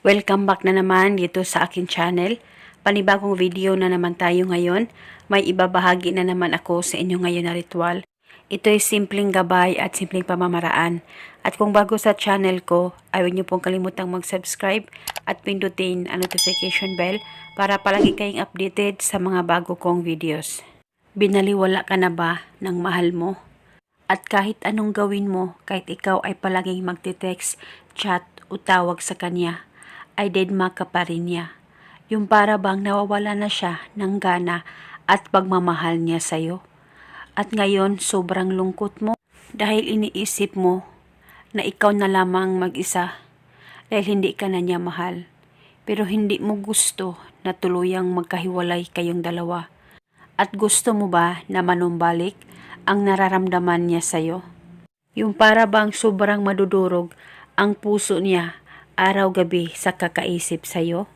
Welcome back na naman dito sa akin channel. Panibagong video na naman tayo ngayon. May ibabahagi na naman ako sa inyo ngayon na ritual. Ito ay simpleng gabay at simpleng pamamaraan. At kung bago sa channel ko, ay huwag niyo pong kalimutang mag-subscribe at pindutin ang notification bell para palagi kayong updated sa mga bago kong videos. Binaliwala ka na ba ng mahal mo? At kahit anong gawin mo, kahit ikaw ay palaging magte-text, chat o tawag sa kanya, ay deadma ka pa rin niya. Yung para bang nawawala na siya ng gana at pagmamahal niya sa'yo. At ngayon, sobrang lungkot mo dahil iniisip mo na ikaw na lamang mag-isa dahil hindi ka na niya mahal. Pero hindi mo gusto na tuluyang magkahiwalay kayong dalawa. At gusto mo ba na manumbalik ang nararamdaman niya sa'yo? Yung para bang sobrang madudurog ang puso niya araw-gabi sa kakaisip sa'yo?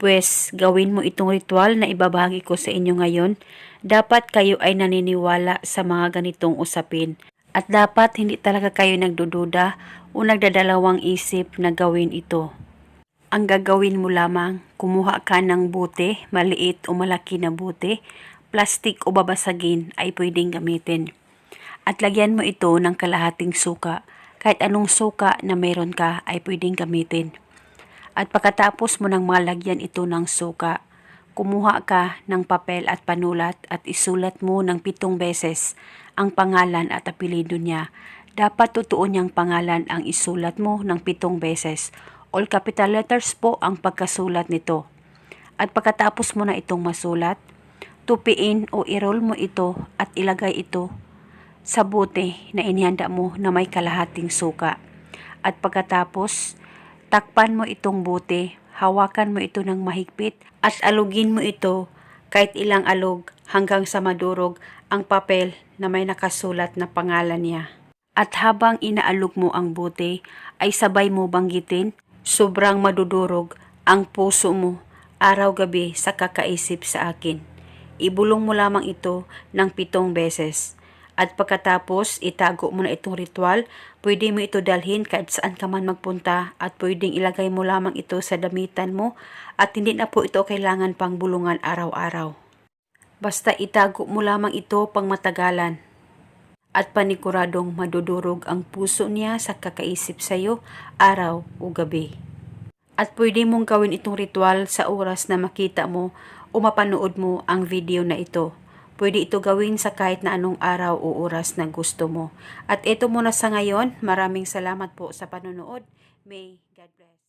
Pues, gawin mo itong ritual na ibabahagi ko sa inyo ngayon. Dapat kayo ay naniniwala sa mga ganitong usapin. At dapat hindi talaga kayo nagdududa o nagdadalawang isip na gawin ito. Ang gagawin mo lamang, kumuha ka ng bote, maliit o malaki na bote, plastic o babasagin ay pwedeng gamitin. At lagyan mo ito ng kalahating suka. Kahit anong suka na meron ka ay pwedeng gamitin. At pagkatapos mo nang malagyan ito ng suka, kumuha ka ng papel at panulat at isulat mo ng pitong beses ang pangalan at apelido niya. Dapat totoo niyang pangalan ang isulat mo ng pitong beses. All capital letters po ang pagkasulat nito. At pagkatapos mo na itong masulat, tupiin o i-roll mo ito at ilagay ito sa bote na inihanda mo na may kalahating suka. At pagkatapos, takpan mo itong bote, hawakan mo ito ng mahigpit at alugin mo ito kahit ilang alog hanggang sa madurog ang papel na may nakasulat na pangalan niya. At habang inaalog mo ang bote, ay sabay mo banggitin, sobrang madudurog ang puso mo araw-gabi sa kakaisip sa akin. Ibulong mo lamang ito ng pitong beses. At pagkatapos, itago mo na itong ritual, pwede mo ito dalhin kahit saan ka man magpunta at pwedeng ilagay mo lamang ito sa damitan mo at hindi na po ito kailangan pang bulungan araw-araw. Basta itago mo lamang ito pang matagalan at paniguradong madudurog ang puso niya sa kakaisip sa iyo araw o gabi. At pwede mong gawin itong ritual sa oras na makita mo o mapanood mo ang video na ito. Pwede ito gawin sa kahit na anong araw o oras na gusto mo. At ito muna sa ngayon. Maraming salamat po sa panonood. May God bless.